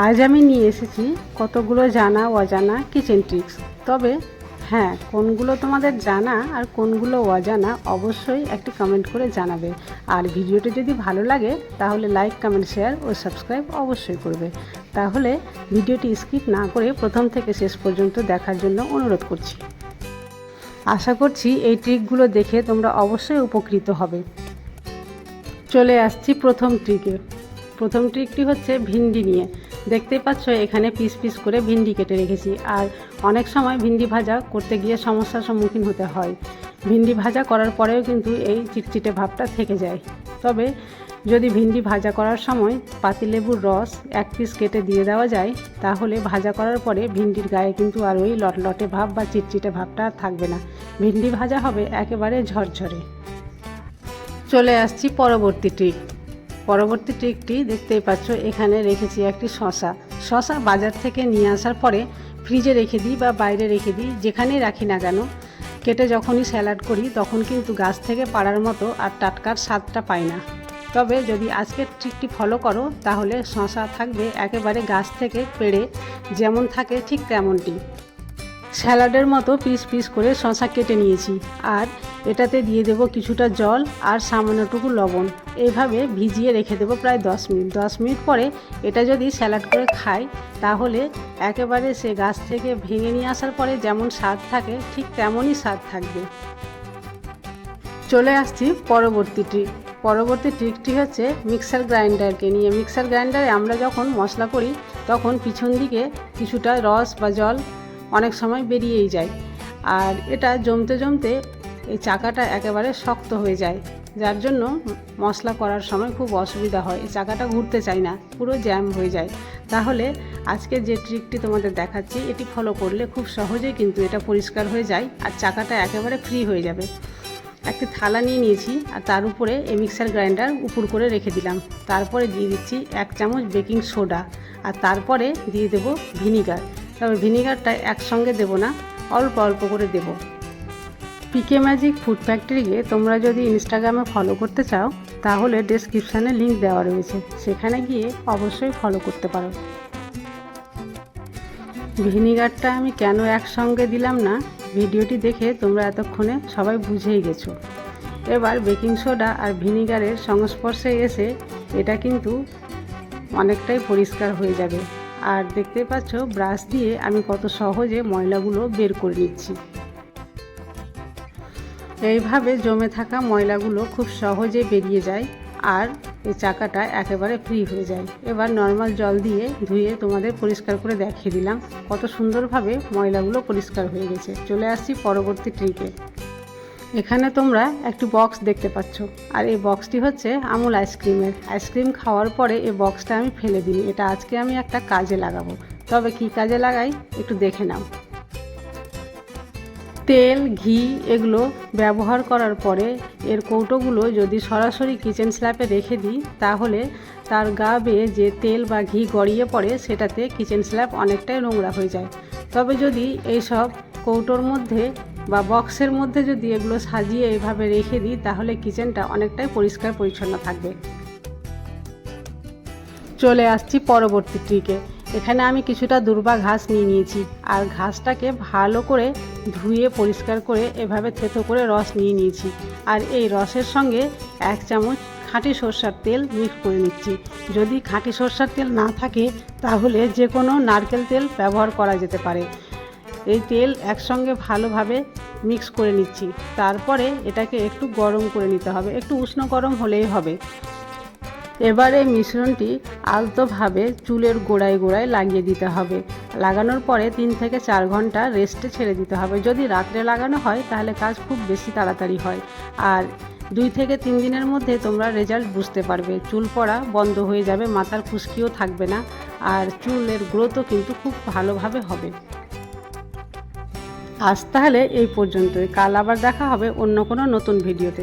আজ আমি নিয়ে এসেছি কতগুলো জানা, অজানা কিচেন ট্রিক্স তবে হ্যাঁ কোনগুলো তোমাদের জানা আর কোনগুলো অজানা অবশ্যই একটি কমেন্ট করে জানাবে। আর ভিডিওটি যদি ভালো লাগে, তাহলে লাইক কমেন্ট শেয়ার ও সাবস্ক্রাইব অবশ্যই করবে। তাহলে ভিডিওটি স্কিপ না করে প্রথম থেকে শেষ পর্যন্ত দেখার জন্য অনুরোধ করছি। আশা করছি এই ট্রিকগুলো দেখে তোমরা অবশ্যই উপকৃত হবে। চলে আসছি প্রথম ট্রিকে প্রথম ট্রিকটি হচ্ছে ভিন্ডি নিয়ে। দেখতেই পাচ্ছ, এখানে পিস পিস করে ভিন্ডি কেটে রেখেছি। আর অনেক সময় ভিন্ডি ভাজা করতে গিয়ে সমস্যার সম্মুখীন হতে হয়। ভিন্ডি ভাজা করার পরেও কিন্তু এই চিটচিটে ভাবটা থেকে যায়। তবে যদি ভিন্ডি ভাজা করার সময় পাতিলেবুর রস এক পিস কেটে দিয়ে দেওয়া যায়, তাহলে ভাজা করার পরে ভিন্ডির গায়ে কিন্তু আর ওই লটলটে ভাব বা চিটচিটে ভাবটা আর থাকবে না। ভিন্ডি ভাজা হবে একেবারে ঝরঝরে। চলে আসছি পরবর্তী ট্রিক। পরবর্তী ট্রিকটি দেখতেই পাচ্ছ, এখানে রেখেছি একটি শশা। শশা বাজার থেকে নিয়ে আসার পরে ফ্রিজে রেখে দিই বা বাইরে রেখে দিই, যেখানেই রাখি না কেন। কেটে যখনই স্যালাড করি, তখন কিন্তু গাছ থেকে পাড়ার মতো আর টাটকার স্বাদটা পাই না। তবে যদি আজকের ট্রিকটি ফলো করো, তাহলে শশা থাকবে একেবারে গাছ থেকে পেড়ে, যেমন থাকে ঠিক তেমনটি। স্যালাডের মতো পিস পিস করে শশা কেটে নিয়েছি। আর এটাতে দিয়ে দেব কিছুটা জল আর সামান্যটুকু লবণ। এইভাবে ভিজিয়ে রেখে দেবো প্রায় দশ মিনিট। দশ মিনিট পরে এটা যদি স্যালাড করে খাই, তাহলে একেবারে সে গাছ থেকে ভেঙে নিয়ে আসার পরে যেমন স্বাদ থাকে, ঠিক তেমনই স্বাদ থাকবে। চলে আসছি পরবর্তী ট্রিক পরবর্তী ট্রিকটি হচ্ছে মিক্সার গ্রাইন্ডারকে নিয়ে। মিক্সার গ্রাইন্ডারে আমরা যখন মশলা করি, তখন পিছন দিকে কিছুটা রস বা জল অনেক সময় বেরিয়েই যায়। আর এটা জমতে জমতে এই চাকাটা একেবারে শক্ত হয়ে যায়, যার জন্য মশলা করার সময় খুব অসুবিধা হয়। এই চাকাটা ঘুরতে চায় না, পুরো জ্যাম হয়ে যায়। তাহলে আজকে যে ট্রিকটি তোমাদের দেখাচ্ছি, এটি ফলো করলে খুব সহজেই কিন্তু এটা পরিষ্কার হয়ে যায় আর চাকাটা একেবারে ফ্রি হয়ে যাবে। একটি থালা নিয়ে নিয়েছি আর তার উপরে এই মিক্সার গ্রাইন্ডার উপর করে রেখে দিলাম। তারপরে দিয়ে দিচ্ছি এক চামচ বেকিং সোডা আর তারপরে দিয়ে দেবো ভিনিগার। তবে ভিনিগারটা একসঙ্গে দেব না, অল্প অল্প করে দেব। পিকে ম্যাজিক ফুড ফ্যাক্টরিকে তোমরা যদি ইনস্টাগ্রামে ফলো করতে চাও, তাহলে ডেসক্রিপশানে লিঙ্ক দেওয়া রয়েছে। সেখানে গিয়ে অবশ্যই ফলো করতে পারো। ভিনিগারটা আমি কেন একসঙ্গে দিলাম না, ভিডিওটি দেখে তোমরা এতক্ষণে সবাই বুঝেই গেছো। এবার বেকিং সোডা আর ভিনিগারের সংস্পর্শে এসে এটা কিন্তু অনেকটাই পরিষ্কার হয়ে যাবে। আর দেখতে পাচ্ছ ব্রাশ দিয়ে আমি কত সহজে ময়লাগুলো বের করে নিচ্ছি। এইভাবে জমে থাকা ময়লাগুলো খুব সহজে বেরিয়ে যায় আর এই চাকাটা একেবারে ফ্রি হয়ে যায়। এবার নর্মাল জল দিয়ে ধুয়ে তোমাদের পরিষ্কার করে দেখিয়ে দিলাম কত সুন্দরভাবে ময়লাগুলো পরিষ্কার হয়ে গেছে। চলে আসছি পরবর্তী ট্রিকে এখানে তোমরা একটি বক্স দেখতে পাচ্ছ। আর এই বক্সটি হচ্ছে আমুল আইসক্রিমের আইসক্রিম খাওয়ার পরে এই বক্সটা আমি ফেলে দিই। এটা আজকে আমি একটা কাজে লাগাবো। তবে কি কাজে লাগাই? একটু দেখে নাও। তেল, ঘি এগুলো ব্যবহার করার পরে এর কৌটোগুলো যদি সরাসরি কিচেন স্ল্যাপে রেখে দিই, তাহলে তার গা বেয়ে যে তেল বা ঘি গড়িয়ে পড়ে, সেটাতে কিচেন স্ল্যাপ অনেকটাই নোংরা হয়ে যায়। তবে যদি এইসব কৌটোর মধ্যে বা বক্সের মধ্যে যদি এগুলো সাজিয়ে এভাবে রেখে দিই, তাহলে কিচেনটা অনেকটাই পরিষ্কার পরিচ্ছন্ন থাকবে। চলে আসছি পরবর্তী ট্রিকে। এখানে আমি কিছুটা দুর্বা ঘাস নিয়ে নিয়েছি আর ঘাসটাকে ভালো করে ধুয়ে পরিষ্কার করে এভাবে থেতো করে রস নিয়ে নিয়েছি। আর এই রসের সঙ্গে এক চামচ খাঁটি সর্ষার তেল মিক্স করে নিচ্ছি। যদি খাঁটি সর্ষার তেল না থাকে, তাহলে যে কোনো নারকেল তেল ব্যবহার করা যেতে পারে। এই তেল একসঙ্গে ভালোভাবে মিক্স করে নিচ্ছি। তারপরে এটাকে একটু গরম করে নিতে হবে। একটু উষ্ণ গরম হলেই হবে। এবারে মিশ্রণটি আলতোভাবে চুলের গোড়ায় গোড়ায় লাগিয়ে দিতে হবে। লাগানোর পরে তিন থেকে চার ঘণ্টা রেস্টে ছেড়ে দিতে হবে। যদি রাত্রে লাগানো হয়, তাহলে কাজ খুব বেশি তাড়াতাড়ি হয়। আর দুই থেকে তিন দিনের মধ্যে তোমরা রেজাল্ট বুঝতে পারবে। চুল পড়া বন্ধ হয়ে যাবে, মাথার খুশকিও থাকবে না। আর চুলের গ্রোথও কিন্তু খুব ভালোভাবে হবে। আজ তাহলে এই পর্যন্তই। কাল আবার দেখা হবে অন্য কোনো নতুন ভিডিওতে।